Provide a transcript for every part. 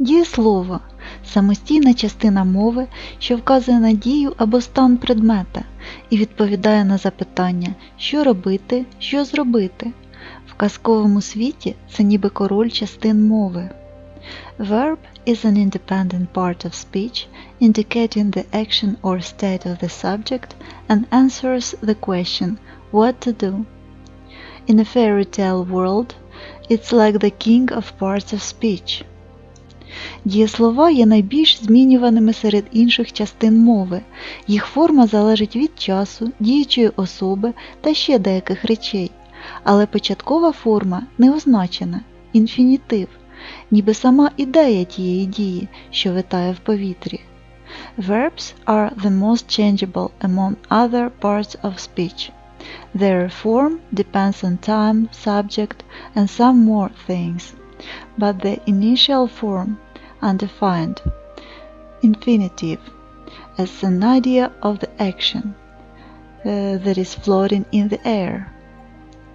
Дієслово самостійна частина мови, що вказує на дію або стан предмета і відповідає на запитання, що робити, що зробити. В казковому світі це ніби король частин мови. Verb is an independent part of speech indicating the action or state of the subject and answers the question what to do. In a fairy tale world, it's like the king of parts of speech. Дієслова є найбільш змінюваними серед інших частин мови. Їх форма залежить від часу, діючої особи та ще деяких речей. Але початкова форма не означена інфінітив, ніби сама ідея тієї дії, що витає в повітрі. Verbs are the most changeable among other parts of speech. Their form depends on time, subject, and some more things, but the initial form, undefined, infinitive, as an idea of the action uh, that is floating in the air.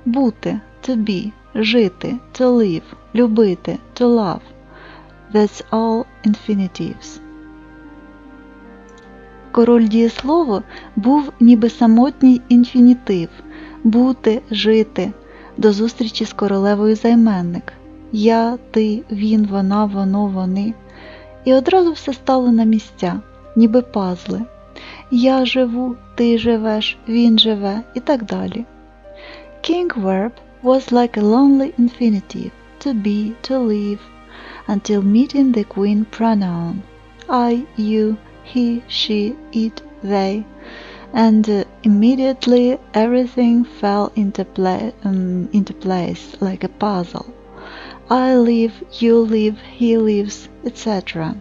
Бути, to be, жити, to live, любити, to love. That's all infinitives. Король дієслово був ніби самотній інфінітив бути, жити, до зустрічі з королевою займенник я, ти, він, вона, воно, вони. І одразу все стало на місця, ніби пазли. Я живу, ти живеш, він живе і так далі. King verb was like a lonely infinitive to be, to live, until meeting the queen pronoun I, you, he, she, it, they, and uh, immediately everything fell into, pla- um, into place like a puzzle. I live, you live, he lives, etc.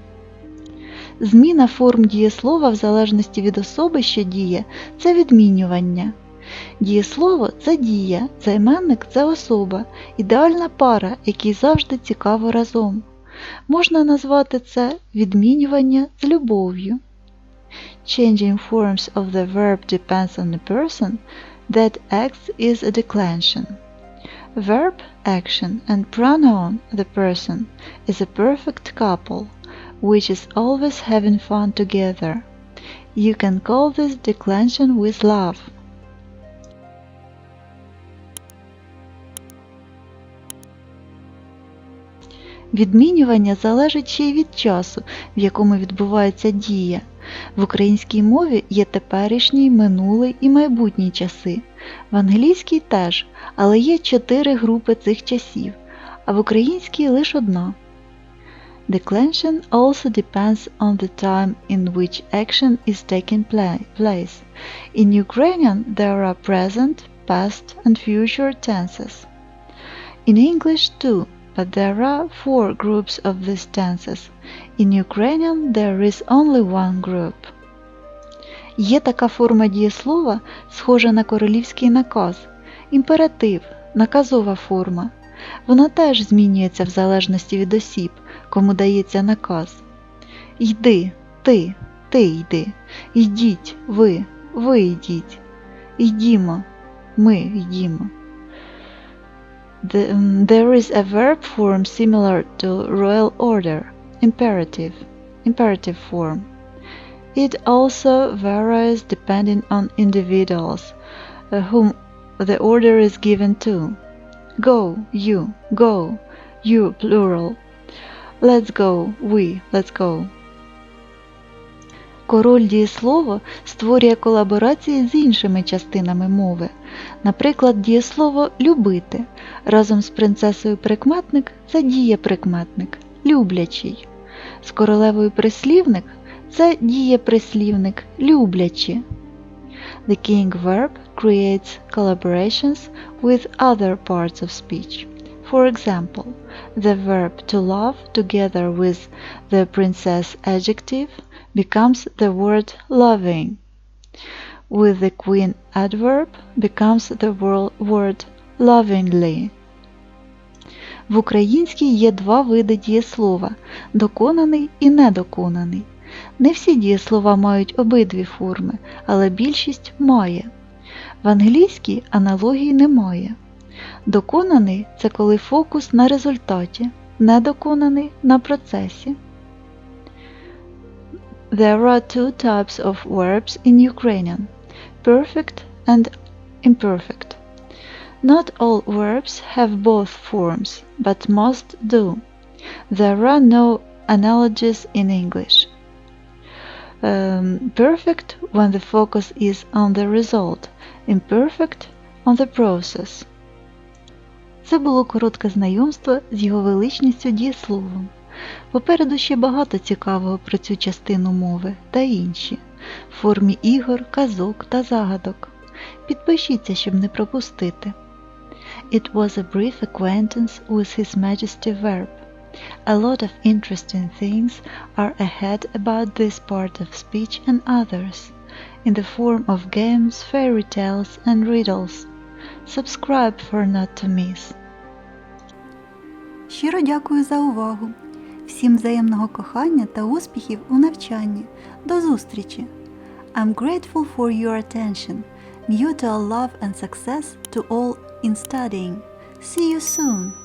Зміна форм дієслова в залежності від особи, що діє, це відмінювання. Дієслово це дія, займенник це особа, ідеальна пара, якій завжди цікаво разом. Можна назвати це відмінювання з любов'ю. Changing forms of the verb depends on the person that acts is a declension. Verb, action, and pronoun, the person, is a perfect couple, which is always having fun together. You can call this declension with love. Відмінювання залежить ще й від часу, в якому відбувається дія. В українській мові є теперішній, минулий і майбутній часи. В англійській теж, але є чотири групи цих часів, а в українській лише одна. Declension also depends on the time in which action is taking place. In Ukrainian there are present, past and future tenses. In English too, there are four groups of these tenses. In Ukrainian there is only one group. Є така форма дієслова, схожа на королівський наказ, імператив, наказова форма. Вона теж змінюється в залежності від осіб, кому дається наказ. Йди, ти, ти йди, йдіть, ви, ви йдіть, йдімо, ми йдімо. The- um, there is a verb form similar to royal order, imperative, imperative form. It also varies depending on individuals uh, whom the order is given to. Go, you, go, you, plural. Let's go, we, let's go. Король дієслово створює колаборації з іншими частинами мови. Наприклад, дієслово любити разом з принцесою прикметник це дієприкметник, люблячий. З королевою прислівник це дієприслівник, люблячі. The king verb creates collaborations with other parts of speech. For example, the verb to love together with the princess adjective becomes the word loving. With the queen adverb becomes the word lovingly. В українській є два види дієслова – доконаний і недоконаний. Не всі дієслова мають обидві форми, але більшість має. В англійській аналогії немає. Доконаний це коли фокус на результаті, недоконаний на процесі. There are two types of verbs in Ukrainian perfect and imperfect. Not all verbs have both forms, but most do. There are no analogies in English. Um, perfect when the focus is on the result, imperfect on the process. Це було коротке знайомство з його величністю дієсловом. Попереду ще багато цікавого про цю частину мови та інші в формі ігор, казок та загадок. Підпишіться, щоб не пропустити. It was a brief acquaintance with His Majesty verb. A lot of interesting things are ahead about this part of speech and others, in the form of games, fairy tales, and riddles. Subscribe for not to miss. Щиро дякую за увагу. Всім взаємного кохання та успіхів у навчанні. До зустрічі! I'm grateful for your attention. Mutual love and success to all in studying. See you soon!